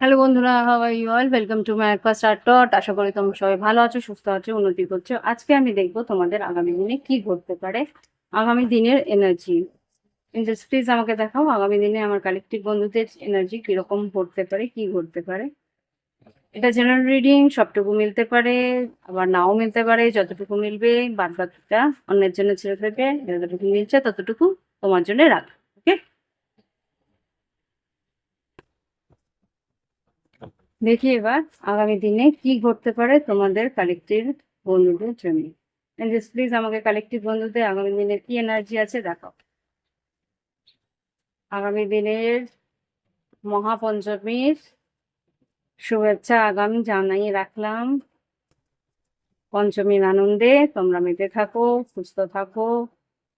Hello বন্ধুরা how are you all welcome to my first art টট আশা করি তোমরা সবাই ভালো আছো, সুস্থ আছো, উন্নতি করছ। আজকে আমি দেখব তোমাদের আগামী দিনে কি ঘটতে পারে। আগামী দিনের এনার্জি প্লিজ আমাকে দেখাও, আগামী দিনে আমার কালেকটিভ বন্ধুদের এনার্জি কীরকম ঘটতে পারে, কি ঘটতে পারে। এটা জেনারেল রিডিং সবটুকু মিলতে পারে, আবার নাও মিলতে পারে, যতটুকু মিলবে, বাদ বাকিটা অন্যের জন্য ছেড়ে দেবে, যতটুকু মিলছে ততটুকু তোমার জন্য রাখ ওকে দেখি এবার আগামী দিনে কি ঘটতে পারে তোমাদের কালেকটিভ বন্ধুদের জন্য। প্লিজ আমাকে কালেকটিভ বন্ধুদের আগামী দিনে কি এনার্জি আছে দেখাও। আগামী দিনের মহাপঞ্চমীর শুভেচ্ছা আগামী জানাই রাখলাম। পঞ্চমীর আনন্দে তোমরা মেতে থাকো সুস্থ থাকো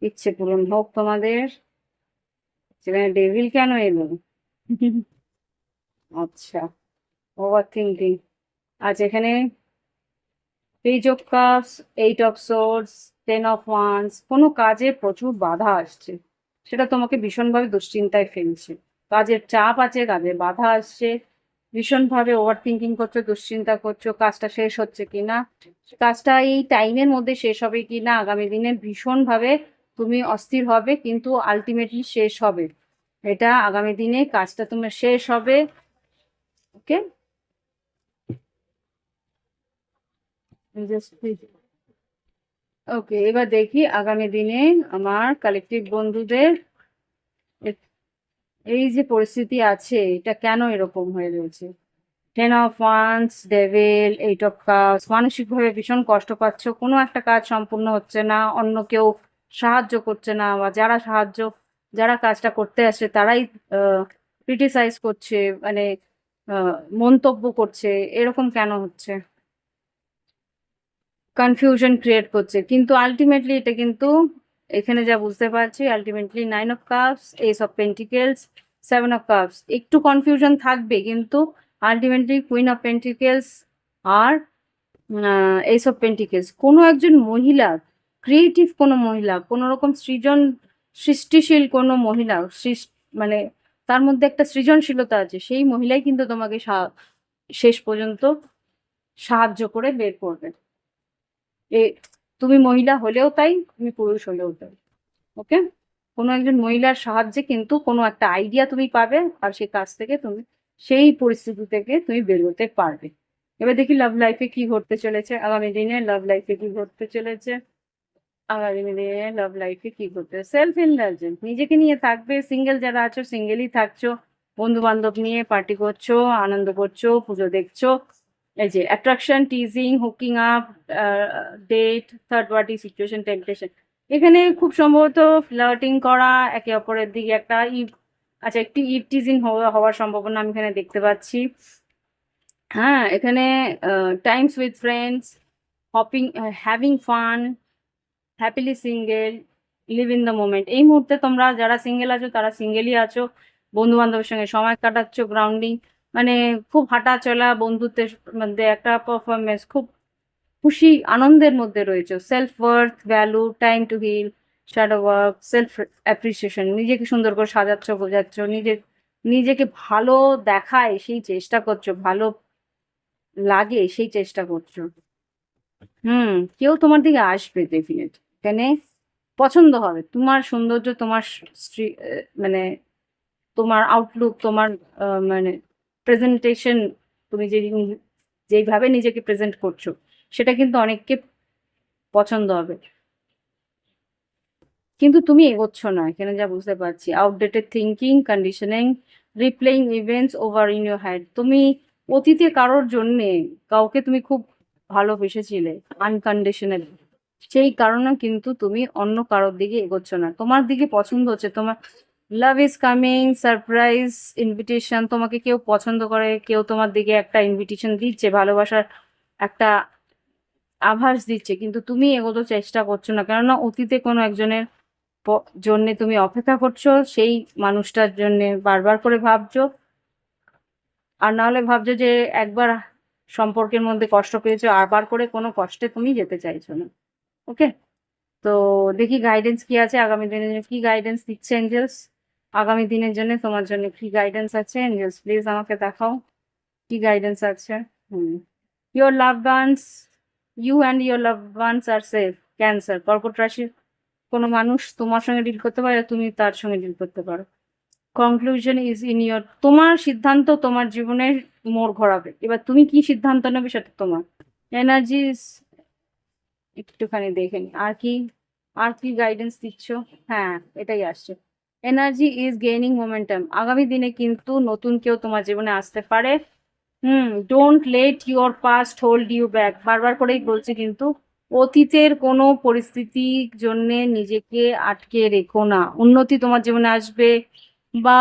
ইচ্ছে পূরণ হোক তোমাদের। সেখানে ডেভিল কেন এলো? আচ্ছা। ওভার থিঙ্কিং আজ এখানে page of cups eight of swords ten of wands কোনো কাজে প্রচুর বাধা আসছে। সেটা তোমাকে ভীষণভাবে দুশ্চিন্তায় ফেলছে। কাজের চাপ আছে কাজের বাধা আসছে। ভীষণভাবে ওভার থিঙ্কিং করছ, দুশ্চিন্তা করছ, কাজটা শেষ হচ্ছে কি না কাজটা এই টাইমের মধ্যে শেষ হবে কি না আগামী দিনে ভীষণভাবে তুমি অস্থির হবে, কিন্তু আলটিমেটলি শেষ হবে। এটা আগামী দিনে কাজটা তোমার শেষ হবে। ওকে ওকে এবার দেখি আগামী দিনে আমার কালেকটিভ বন্ধুদের এই যে পরিস্থিতি আছে, এটা কেন এরকম হয়ে রয়েছে? Ten of wands devil eight of cups মানসিকভাবে ভীষণ কষ্ট পাচ্ছ, কোনো একটা কাজ সম্পূর্ণ হচ্ছে না, অন্য কেউ সাহায্য করছে না, বা যারা সাহায্য, যারা কাজটা করতে আসে, তারাই ক্রিটিসাইজ করছে মানে মন্তব্য করছে, এরকম কেন হচ্ছে? কনফিউশন ক্রিয়েট করছে। কিন্তু আলটিমেটলি এটা কিন্তু এখানে যা বুঝতে পারছি ultimately nine of cups ace of pentacles seven of cups একটু কনফিউশন থাকবে, কিন্তু আলটিমেটলি কুইন অফ পেন্টিকেলস আর এইস অফ পেন্টিকেলস কোনো একজন মহিলা ক্রিয়েটিভ কোনো মহিলা কোনো রকম সৃজন, সৃষ্টিশীল কোনো মহিলা মানে তার মধ্যে একটা সৃজনশীলতা আছে, সেই মহিলাই কিন্তু তোমাকে শেষ পর্যন্ত সাহায্য করে বের করবে। এ, তুমি মহিলা হলেও তাই, তুমি পুরুষ হলেও তাই ওকে কোনো একজন মহিলার সাহায্যে কিন্তু কোনো একটা আইডিয়া তুমি পাবে আর সেই কাজ থেকে তুমি, সেই পরিস্থিতি থেকে তুমি বেরোতে পারবে। এবার দেখি লাভ লাইফে কি ঘটতে চলেছে, আগামী দিনে লাভ লাইফে কি ঘটতে চলেছে, আগামী দিনে লাভ লাইফে কি ঘটতে সেলফ ইন্ডালজেন্ট নিজেকে নিয়ে থাকবে সিঙ্গেল যারা আছো সিঙ্গেলই থাকছো বন্ধু বান্ধব নিয়ে পার্টি করছ, আনন্দ করছ, পুজো দেখছ এই যে attraction teasing hooking up date third party situation temptation এখানে খুব সম্ভবত ফ্লার্টিং করা, একে অপরের দিকে একটা ইভ আচ্ছা একটি ইভ টিজিং হওয়ার সম্ভাবনা আমি এখানে দেখতে পাচ্ছি। হ্যাঁ এখানে times with friends hopping having fun happily single live in the moment এই মুহূর্তে তোমরা যারা সিঙ্গেল আছো, তারা সিঙ্গেলই আছো বন্ধু বান্ধবের সঙ্গে সময় কাটাচ্ছ গ্রাউন্ডিং মানে খুব হাঁটা চলা বন্ধুত্বের মধ্যে একটা পারফরমেন্স খুব খুশি, আনন্দের মধ্যে রয়েছে। Self worth value time to heal shadow work self appreciation নিজেকে সুন্দর করে সাজাচ্ছ, বোঝাচ্ছ নিজে নিজেকে ভালো দেখায়, সেই চেষ্টা করছ, ভালো লাগে, সেই চেষ্টা করছ। হুম, কেউ তোমার দিকে আসবে ডেফিনেট এখানে পছন্দ হবে। তোমার সৌন্দর্য, তোমার মানে তোমার আউটলুক তোমার মানে প্রেজেন্টেশন তুমি যে যেইভাবে নিজেকে প্রেজেন্ট করছ, সেটা কিন্তু অনেককে পছন্দ হবে। কিন্তু তুমি এগোচ্ছ না, এখানে যা বুঝতে পারছি। Outdated thinking conditioning replaying events over in your head তুমি অতীতে কারোর জন্যে কাউকে তুমি খুব ভালোবেসেছিলে আনকন্ডিশনালি সেই কারণে কিন্তু তুমি অন্য কারোর দিকে এগোচ্ছ না। তোমার দিকে পছন্দ হচ্ছে, তোমার love is coming surprise invitation তোমাকে কেউ পছন্দ করে, কেউ তোমার দিকে একটা ইনভিটেশন দিচ্ছে, ভালোবাসার একটা আভাস দিচ্ছে, কিন্তু তুমি এগোতে চেষ্টা করছ না। কেননা অতীতে কোনো একজনের জন্যে তুমি অপেক্ষা করছ, সেই মানুষটার জন্যে বারবার করে ভাবছ। আর না হলে ভাবছ যে একবার সম্পর্কের মধ্যে কষ্ট পেয়েছ, আবার করে কোনো কষ্টে তুমি যেতে চাইছো না। ওকে তো দেখি গাইডেন্স কি আছে, আগামী জন্য কি গাইডেন্স দিচ্ছে এঞ্জেলস আগামী দিনের জন্য তোমার জন্য কি গাইডেন্স আছে? এঞ্জেলস প্লিজ আমাকে দেখাও। কি গাইডেন্স আছে? হুম। Your love ones you and your love ones are safe Cancer কর্কট রাশির কোনো মানুষ তোমার সঙ্গে ডিল করতে পারে, তুমি তার সঙ্গে ডিল করতে পারো। কনক্লুশন ইজ ইন ইয়োর তোমার সিদ্ধান্ত তোমার জীবনের মোড় ঘোরাবে। এবার তুমি কি সিদ্ধান্ত নেবে সেটা তোমার। এনার্জিস একটুখানি দেখে নি। আর কি আর কি গাইডেন্স দিচ্ছ? হ্যাঁ এটাই আসছে। এনার্জি ইজ গেইনিং মোমেন্টাম আগামী দিনে কিন্তু নতুন কেউ তোমার জীবনে আসতে পারে। হুম don't let your past hold you back বারবার করেই বলছি কিন্তু, অতীতের কোনো পরিস্থিতির জন্যে নিজেকে আটকে রেখো না। উন্নতি তোমার জীবনে আসবে বা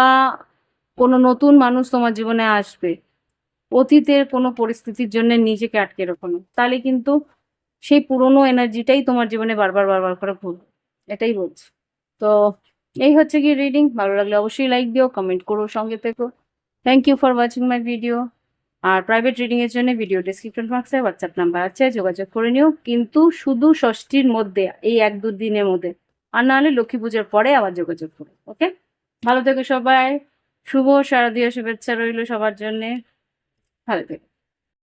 কোনো নতুন মানুষ তোমার জীবনে আসবে। অতীতের কোনো পরিস্থিতির জন্য নিজেকে আটকে রেখো না। তাহলে কিন্তু সেই পুরনো এনার্জিটাই তোমার জীবনে বারবার বারবার করে ঘুরবে। এটাই বলছি। তো এই হচ্ছে কি রিডিং ভালো লাগলে অবশ্যই লাইক দিও কমেন্ট করো, সঙ্গে থেকো। Thank you for watching my video R private রিডিংয়ের জন্য ভিডিও ডিসক্রিপশন বক্সে হোয়াটসঅ্যাপ নাম্বার আছে, যোগাযোগ করে নিও। কিন্তু শুধু ষষ্ঠীর মধ্যে, এই এক দু দিনের মধ্যে। আর নাহলে লক্ষ্মী পুজোর পরে আবার যোগাযোগ করো, ওকে? ভালো থেকো সবাই। শুভ শারদীয় শুভেচ্ছা রইল সবার জন্যে। ভালো থেকো।